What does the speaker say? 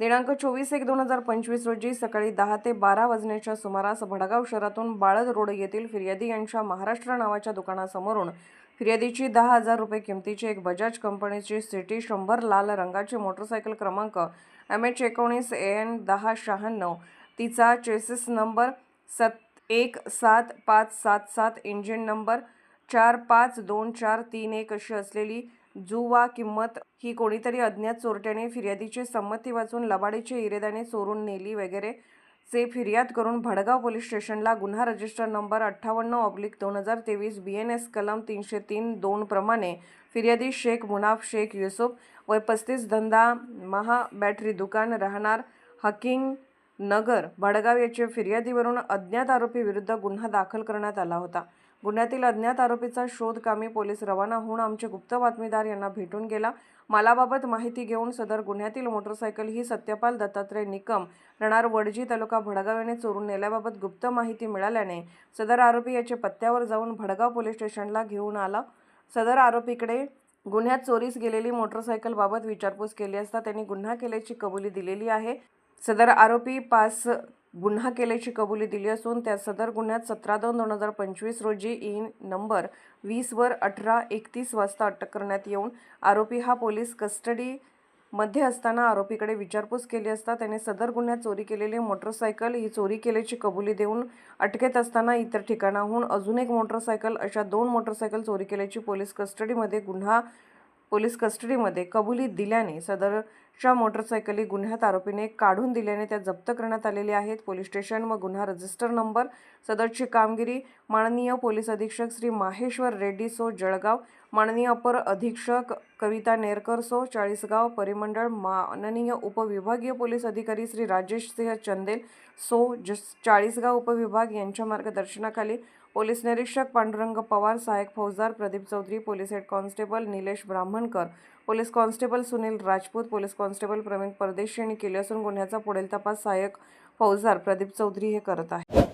दिनांक चोवीस एक दोन हजार पंचवीस रोजी सकाळी दहा ते बारा वाजण्याच्या सुमारास भडगाव शहरातून बाळद रोड येथील फिर्यादी यांच्या महाराष्ट्र नावाच्या दुकानासमोरून फिर्यादीची दहा हजार रुपये किमतीची एक बजाज कंपनीची सिटी शंभर लाल रंगाची मोटरसायकल क्रमांक एम एच एकोणीस ए एन दहा शहाण्णव. तिचा चेसिस नंबर सत एक सात पाच सात सात इंजिन नंबर चार पाच दोन चार तीन एक अशी असलेली जुवा किंमत ही कोणीतरी अज्ञात चोरट्याने फिर्यादीची संमती वाचून लबाडीची इरेदाने चोरून नेली वगैरे. चे फिर्याद करून भडगाव पोलीस स्टेशनला गुन्हा रजिस्टर नंबर अठ्ठावन्न ऑब्लिक दोन हजार तेवीस बी एन एस कलम तीनशे तीन दोन प्रमाणे फिर्यादी शेख मुनाफ शेख युसुफ वय पस्तीस धंदा महा बॅटरी दुकान राहणार हकिंग नगर भडगाव याचे फिर्यादीवरून अज्ञात आरोपी विरुद्ध गुन्हा दाखल करण्यात आला होता. गुन्ह्यातील अज्ञात आरोपीचा शोध कामी पोलीस रवाना होऊन आमचे गुप्त बातमीदार यांना भेटून गेला. मालाबाबत माहिती घेऊन सदर गुन्ह्यातील मोटरसायकल ही सत्यपाल दत्तात्रय निकम रणार वडजी तालुका भडगाव याने चोरून नेल्याबाबत गुप्त माहिती मिळाल्याने सदर आरोपी याचे पत्त्यावर जाऊन भडगाव पोलीस स्टेशनला घेऊन आला. सदर आरोपीकडे गुन्ह्यात चोरीस गेलेली मोटरसायकलबाबत विचारपूस केली असता त्यांनी गुन्हा केल्याची कबुली दिलेली आहे. सदर आरोपी पास गुन्हा केल्याची कबुली दिली असून त्या सदर गुन्ह्यात सतरा दोन दोन हजार पंचवीस रोजी इन नंबर वीसवर अठरा एकतीस वाजता अटक करण्यात येऊन आरोपी हा पोलीस कस्टडी मध्ये असताना आरोपीकडे विचारपूस केली असता त्याने सदर गुन्ह्यात चोरी केलेली मोटरसायकल ही चोरी केल्याची कबुली देऊन अटकेत असताना इतर ठिकाणाहून अजून एक मोटरसायकल अशा दोन मोटरसायकल चोरी केल्याची पोलीस कस्टडीमध्ये गुन्हा पोलीस कस्टडीमध्ये कबुली दिल्याने सदरच्या मोटरसायकली गुन्ह्यात आरोपीने काढून दिल्याने त्या जप्त करण्यात आलेल्या आहेत. पोलीस स्टेशन व गुन्हा रजिस्टर नंबर सदरची कामगिरी माननीय पोलीस अधीक्षक श्री माहेश्वर रेड्डी सो जळगाव माननीय अपर अधीक्षक कविता नेरकर सो चाळीसगाव परिमंडळ माननीय उपविभागीय पोलीस अधिकारी श्री राजेश सिंह चंदेल सो जस चाळीसगाव उपविभाग यांच्या मार्गदर्शनाखाली पोलीस निरीक्षक पांडुरंग पवार सहाय्यक फौजदार Pradeep Chaudhari police head constable Nilesh Brahmankar police constable Sunil Rajput police constable Pravin Pardeshi यांनी केले असून गुन्ह्याचा पुढील तपास सहाय्यक फौजदार प्रदीप चौधरी हे करत आहे